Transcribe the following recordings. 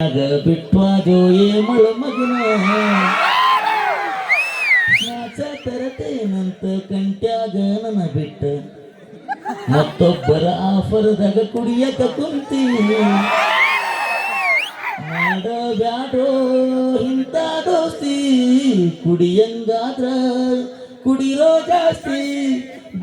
ಆಗ ಬಿಟ್ವಾದೋ ಏ ಮಳ ಮಗನ ನಾಚ ತರತೇನಂತ ಕಂಟ್ಯಾಗ ನನ್ನ ಬಿಟ್ಟ. ಮತ್ತೊಬ್ಬರ ಆಫರ್ದಾಗ ಕುಡಿಯಕ ಕುಂತಿ. ಮಾಡಬ್ಯಾಡೋ ಇಂಥ ದೋಸ್ತಿ ಕುಡಿಯಂಗಾದ್ರ ಕುಡಿರೋ ಜಾಸ್ತಿ.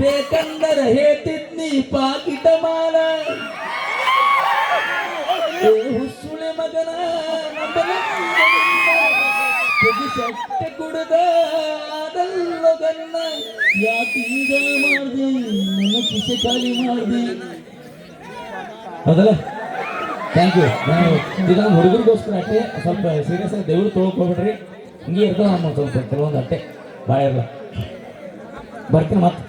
ಬೇಕಂದರ ಹೇಳ್ತಿದ್ನಿ ಪಾಕಿಟ ಮಾಲ ಅದಲ್ಲಗನ್ನ ಯಾಕೀಗ ಮಾಡ್ದೆ? ಮಾಡ್ದೆ. ಹೌದಲ್ಲ ಥ್ಯಾಂಕ್ ಯು ನಾನು ಈಗ ನಮ್ಮ ಹುಡುಗರಿಗೋಸ್ಕರ ಅಟ್ಟೆ, ಸ್ವಲ್ಪ ಸೀರಿಯಸ್ ಆಗಿ ದೇವ್ರು ತೊಗೊಳ್ಕೊಬಿಡ್ರಿ ಹಿಂಗೆ ಇರ್ತಾವ ನಮ್ಮ ಸ್ವಲ್ಪ ಕೆಲವೊಂದು ಅಟ್ಟೆ. ಭಾಳ ಬರ್ತೀನಿ ಮತ್ತೆ.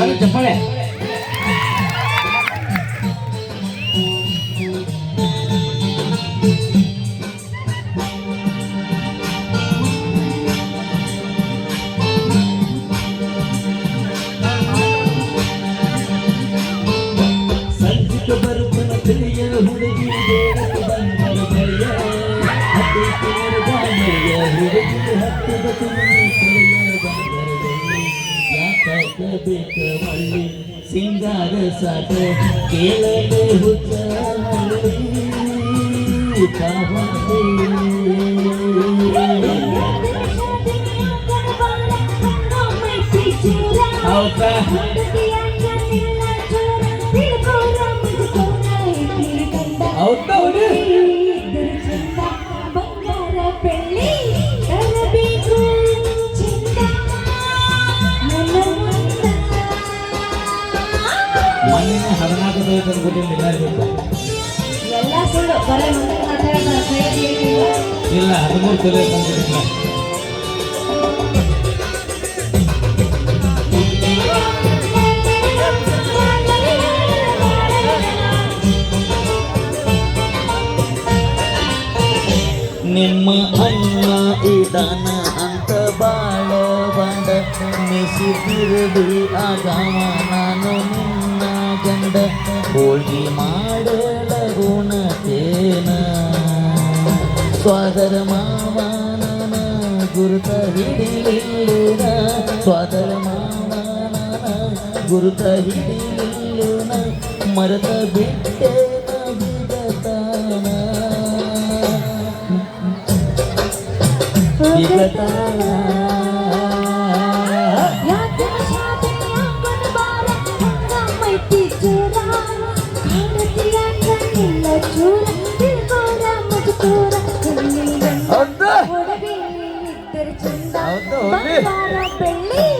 અને જપણ્યા ಮಳ್ಳಿ ಸಿಂಗಾರ ಸಾಕ ಕೇಳಲೆ ಹುಚ್ಚ ಮಳ್ಳಿ ಕಾವಂತೆ. ಹೌದಾ? ಹೌದಾ ಮೊನ್ನೆ ಹದಿನಾಲ್ಕು ದಿವಸ ಗೊತ್ತಿಲ್ಲ ಎಲ್ಲರಿಗೂ ಎಲ್ಲ ಸುಳ್ಳು ಬರೀ ಮುಂದೆ ಮಾತಾಡೋದು ಕೈಯಲ್ಲಿ ಏನಿಲ್ಲ. ಇಲ್ಲ ಹದಿಮೂರು ತೊಲೆ ಬಂದಿಲ್ಲ ನಿಮ್ಮ ಅಣ್ಣ ಇದಾನ ಅಂತ ಬಾಳ ಬಂಡ ಮೆಸಿದಿರದಿ ಆಗವ ನಾನು ನಿನ್ನ ಗಂಡ ಹೋಳ್ಗಿ ಮಾಡಲ ಗುಣತೇನ ಸ್ವಾದರ ಮಾವನ ಗುರುತ ಹಿಡಿಲಿಲ್ಲ ಸ್ವಾದರ ಮಾವನ ಗುರುತ ಹಿಡಿಲಿಲ್ಲ ಮರತ ಬಿಟ್ಟೆ ಬಿಡತಾನ ಯಾಕೆ believe.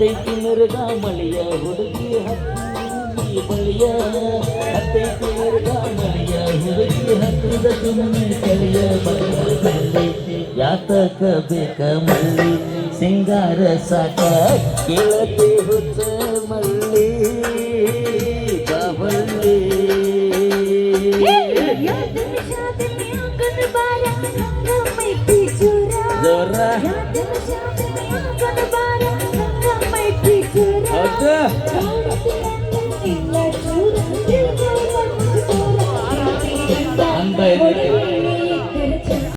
ಹತ್ತೈತಿ ಮಿರುಗ ಮಳಿಯ ಹುಡುಗಿ ಹತ್ತಿ ಬಳಿಯ ಹತ್ತೈತಿ ಮಿರುಗ ಮಳಿಯ ಹುಡುಗಿ ಹತ್ತಿದ ಸುಮ್ಮನೆ ಕಳಿಯ ಬಂದರ ಬಳ್ಳಿ ಯಾತಕ ಬೇಕ ಮಳ್ಳಿ ಸಿಂಗಾರ ಸಾಕ ಕೇಳತೆ ಹುಚ್ಚ Yeah.